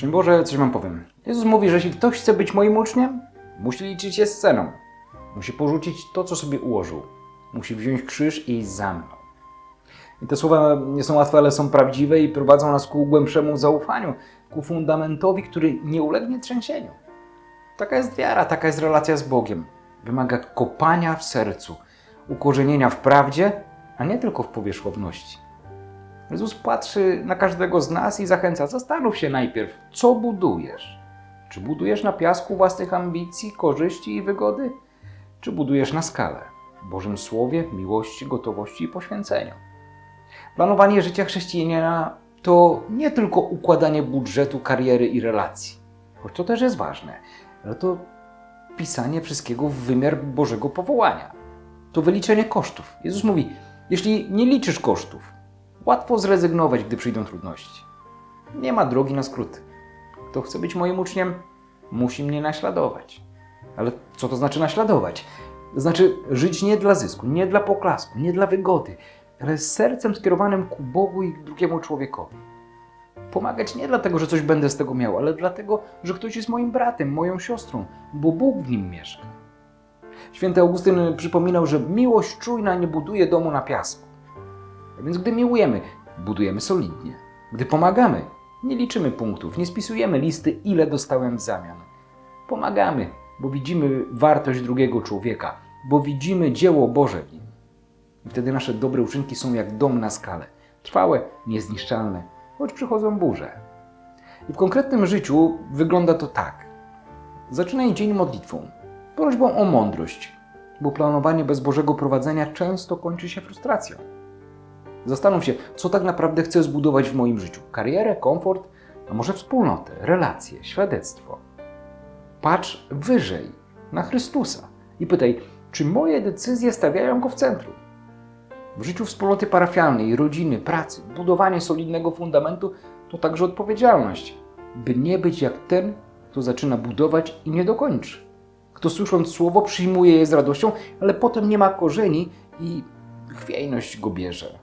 Szczęść Boże, coś wam powiem. Jezus mówi, że jeśli ktoś chce być moim uczniem, musi liczyć się z ceną. Musi porzucić to, co sobie ułożył. Musi wziąć krzyż i iść za mną. I te słowa nie są łatwe, ale są prawdziwe i prowadzą nas ku głębszemu zaufaniu, ku fundamentowi, który nie ulegnie trzęsieniu. Taka jest wiara, taka jest relacja z Bogiem. Wymaga kopania w sercu, ukorzenienia w prawdzie, a nie tylko w powierzchowności. Jezus patrzy na każdego z nas i zachęca: zastanów się najpierw, co budujesz. Czy budujesz na piasku własnych ambicji, korzyści i wygody? Czy budujesz na skalę, Bożym Słowie, miłości, gotowości i poświęceniu? Planowanie życia chrześcijanina to nie tylko układanie budżetu, kariery i relacji, choć to też jest ważne, ale to pisanie wszystkiego w wymiar Bożego powołania. To wyliczenie kosztów. Jezus mówi: jeśli nie liczysz kosztów, łatwo zrezygnować, gdy przyjdą trudności. Nie ma drogi na skróty. Kto chce być moim uczniem, musi mnie naśladować. Ale co to znaczy naśladować? Znaczy żyć nie dla zysku, nie dla poklasku, nie dla wygody, ale z sercem skierowanym ku Bogu i drugiemu człowiekowi. Pomagać nie dlatego, że coś będę z tego miał, ale dlatego, że ktoś jest moim bratem, moją siostrą, bo Bóg w nim mieszka. Święty Augustyn przypominał, że miłość czujna nie buduje domu na piasku. A więc gdy miłujemy, budujemy solidnie. Gdy pomagamy, nie liczymy punktów, nie spisujemy listy, ile dostałem w zamian. Pomagamy, bo widzimy wartość drugiego człowieka, bo widzimy dzieło Boże w nim. I wtedy nasze dobre uczynki są jak dom na skale. Trwałe, niezniszczalne, choć przychodzą burze. I w konkretnym życiu wygląda to tak. Zaczynaj dzień modlitwą, prośbą o mądrość, bo planowanie bez Bożego prowadzenia często kończy się frustracją. Zastanów się, co tak naprawdę chcę zbudować w moim życiu: karierę, komfort, a może wspólnotę, relacje, świadectwo. Patrz wyżej na Chrystusa i pytaj, czy moje decyzje stawiają go w centrum. W życiu wspólnoty parafialnej, rodziny, pracy, budowanie solidnego fundamentu to także odpowiedzialność, by nie być jak ten, kto zaczyna budować i nie dokończy. Kto słysząc słowo przyjmuje je z radością, ale potem nie ma korzeni i chwiejność go bierze.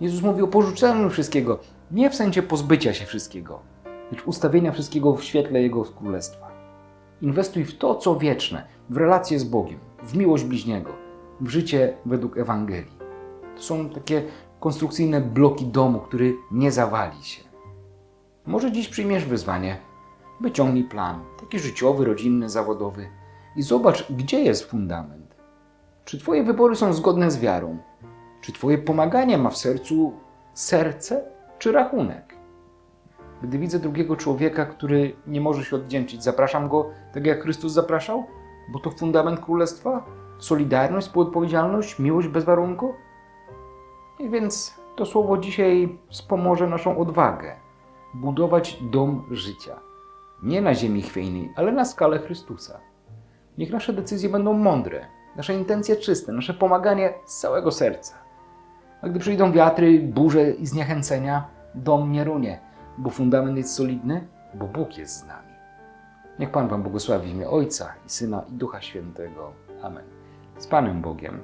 Jezus mówi o porzuceniu wszystkiego, nie w sensie pozbycia się wszystkiego, lecz ustawienia wszystkiego w świetle Jego królestwa. Inwestuj w to, co wieczne, w relacje z Bogiem, w miłość bliźniego, w życie według Ewangelii. To są takie konstrukcyjne bloki domu, który nie zawali się. Może dziś przyjmiesz wyzwanie, wyciągnij plan, taki życiowy, rodzinny, zawodowy i zobacz, gdzie jest fundament. Czy Twoje wybory są zgodne z wiarą? Czy Twoje pomaganie ma w sercu serce czy rachunek? Gdy widzę drugiego człowieka, który nie może się oddzięczyć, zapraszam go tak jak Chrystus zapraszał, bo to fundament królestwa, solidarność, współodpowiedzialność, miłość bez warunku. I więc to słowo dzisiaj wspomoże naszą odwagę budować dom życia. Nie na ziemi chwiejnej, ale na skalę Chrystusa. Niech nasze decyzje będą mądre, nasze intencje czyste, nasze pomaganie z całego serca. A gdy przyjdą wiatry, burze i zniechęcenia, dom nie runie, bo fundament jest solidny, bo Bóg jest z nami. Niech Pan Wam błogosławi w imię Ojca i Syna i Ducha Świętego. Amen. Z Panem Bogiem.